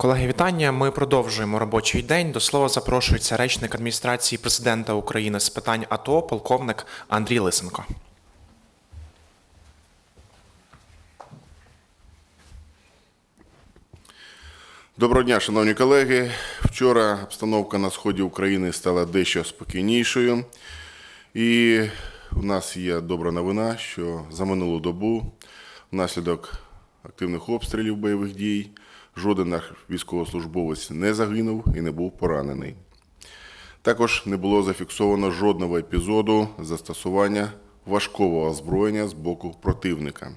Колеги, вітання. Ми продовжуємо робочий день. До слова запрошується речник адміністрації президента України з питань АТО, полковник Андрій Лисенко. Доброго дня, шановні колеги. Вчора обстановка на сході України стала дещо спокійнішою. І у нас є добра новина, що за минулу добу внаслідок активних обстрілів бойових дій жоден наш військовослужбовець не загинув і не був поранений. Також не було зафіксовано жодного епізоду застосування важкого озброєння з боку противника.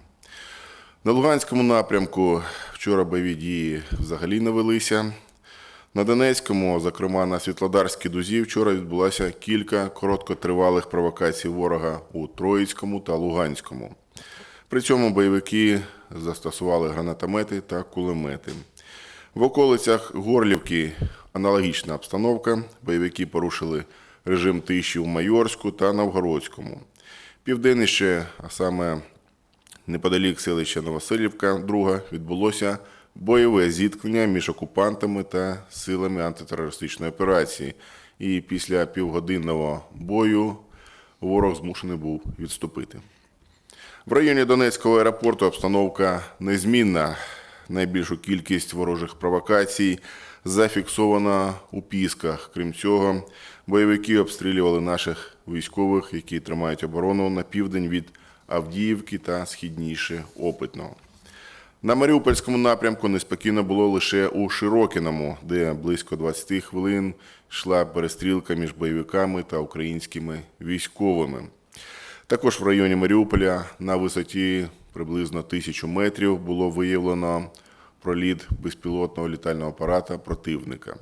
На Луганському напрямку вчора бойові дії взагалі не велися. На Донецькому, зокрема на Світлодарській дузі, вчора відбулося кілька короткотривалих провокацій ворога у Троїцькому та Луганському. При цьому бойовики застосували гранатомети та кулемети. В околицях Горлівки аналогічна обстановка. Бойовики порушили режим тиші у Майорську та Новгородському. Південніше, а саме неподалік селища Новосилівка, друга, відбулося бойове зіткнення між окупантами та силами антитерористичної операції. І після півгодинного бою ворог змушений був відступити. В районі Донецького аеропорту обстановка незмінна. Найбільшу кількість ворожих провокацій зафіксована у Пісках. Крім цього, бойовики обстрілювали наших військових, які тримають оборону на південь від Авдіївки та східніше Опитного. На Маріупольському напрямку неспокійно було лише у Широкіному, де близько 20 хвилин йшла перестрілка між бойовиками та українськими військовими. Також в районі Маріуполя на висоті приблизно тисячу метрів було виявлено проліт безпілотного літального апарата противника.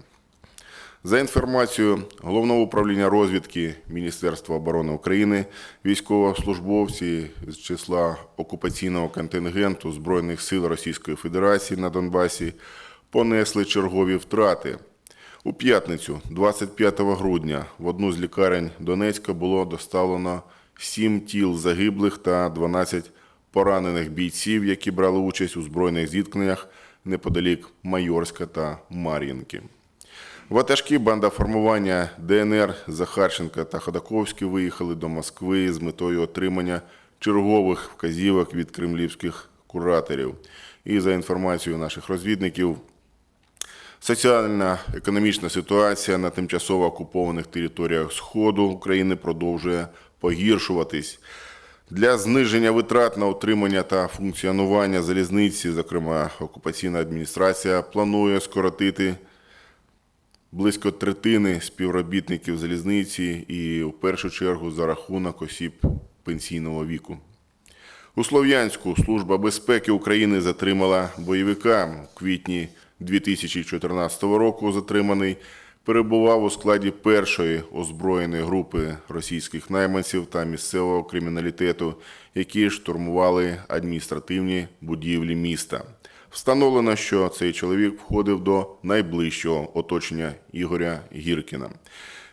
За інформацією Головного управління розвідки Міністерства оборони України, військовослужбовці з числа окупаційного контингенту Збройних сил Російської Федерації на Донбасі понесли чергові втрати. У п'ятницю, 25 грудня, в одну з лікарень Донецька було доставлено 7 тіл загиблих та 12 поранених бійців, які брали участь у збройних зіткненнях неподалік Майорська та Мар'їнки. Ватажки банда формування ДНР Захарченка та Ходаковський виїхали до Москви з метою отримання чергових вказівок від кремлівських кураторів. І за інформацією наших розвідників, соціальна економічна ситуація на тимчасово окупованих територіях Сходу України продовжує погіршуватись. Для зниження витрат на утримання та функціонування залізниці, зокрема окупаційна адміністрація, планує скоротити близько третини співробітників залізниці і в першу чергу за рахунок осіб пенсійного віку. У Слов'янську Служба безпеки України затримала бойовика у квітні 2014 року. Затриманий перебував у складі першої озброєної групи російських найманців та місцевого криміналітету, які штурмували адміністративні будівлі міста. Встановлено, що цей чоловік входив до найближчого оточення Ігоря Гіркіна.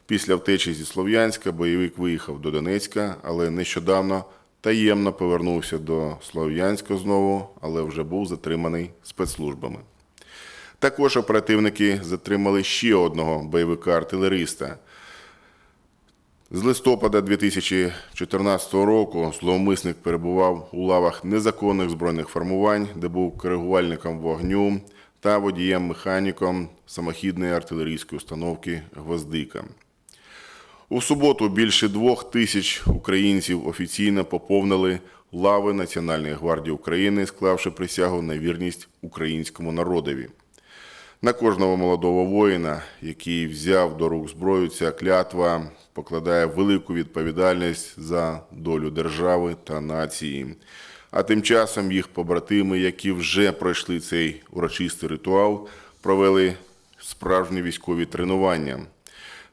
Після втечі зі Слов'янська бойовик виїхав до Донецька, але нещодавно таємно повернувся до Слов'янська знову, але вже був затриманий спецслужбами. Також оперативники затримали ще одного бойовика-артилериста. З листопада 2014 року зловмисник перебував у лавах незаконних збройних формувань, де був коригувальником вогню та водієм-механіком самохідної артилерійської установки Гвоздика. У суботу більше двох тисяч українців офіційно поповнили лави Національної гвардії України, склавши присягу на вірність українському народові. На кожного молодого воїна, який взяв до рук зброю, ця клятва покладає велику відповідальність за долю держави та нації. А тим часом їх побратими, які вже пройшли цей урочистий ритуал, провели справжні військові тренування.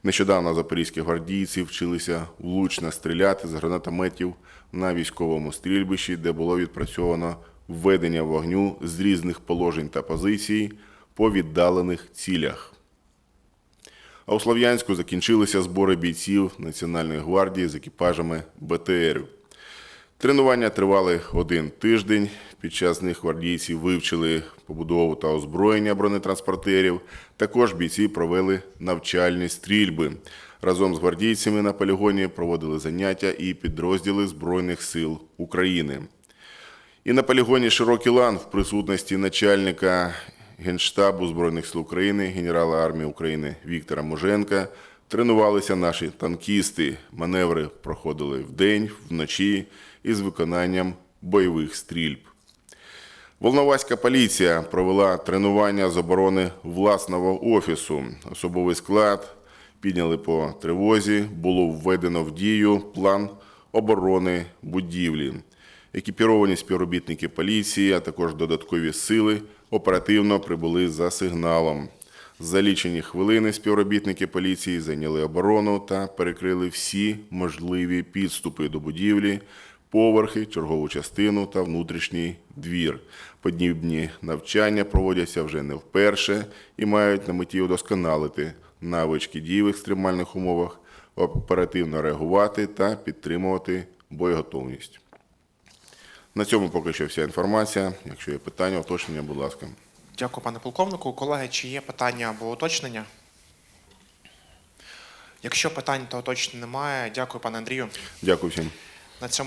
Нещодавно запорізькі гвардійці вчилися влучно стріляти з гранатометів на військовому стрільбищі, де було відпрацьовано введення вогню з різних положень та позицій по віддалених цілях. А у Слов'янську закінчилися збори бійців Національної гвардії з екіпажами БТРів. Тренування тривали один тиждень. Під час них гвардійці вивчили побудову та озброєння бронетранспортерів. Також бійці провели навчальні стрільби. Разом з гвардійцями на полігоні проводили заняття і підрозділи Збройних сил України. І на полігоні Широкий лан в присутності начальника Генштабу Збройних сил України, генерала армії України Віктора Муженка тренувалися наші танкісти. Маневри проходили вдень, вночі із виконанням бойових стрільб. Волноваська поліція провела тренування з оборони власного офісу. Особовий склад підняли по тривозі, було введено в дію план оборони будівлі. Екіпіровані співробітники поліції, а також додаткові сили оперативно прибули за сигналом. За лічені хвилини співробітники поліції зайняли оборону та перекрили всі можливі підступи до будівлі, поверхи, чергову частину та внутрішній двір. Подібні навчання проводяться вже не вперше і мають на меті удосконалити навички дій в екстремальних умовах, оперативно реагувати та підтримувати боєготовність. На цьому поки що вся інформація. Якщо є питання, уточнення, будь ласка. Дякую, пане полковнику. Колеги, чи є питання або уточнення? Якщо питань та уточнень немає, дякую, пане Андрію. Дякую всім. На цьому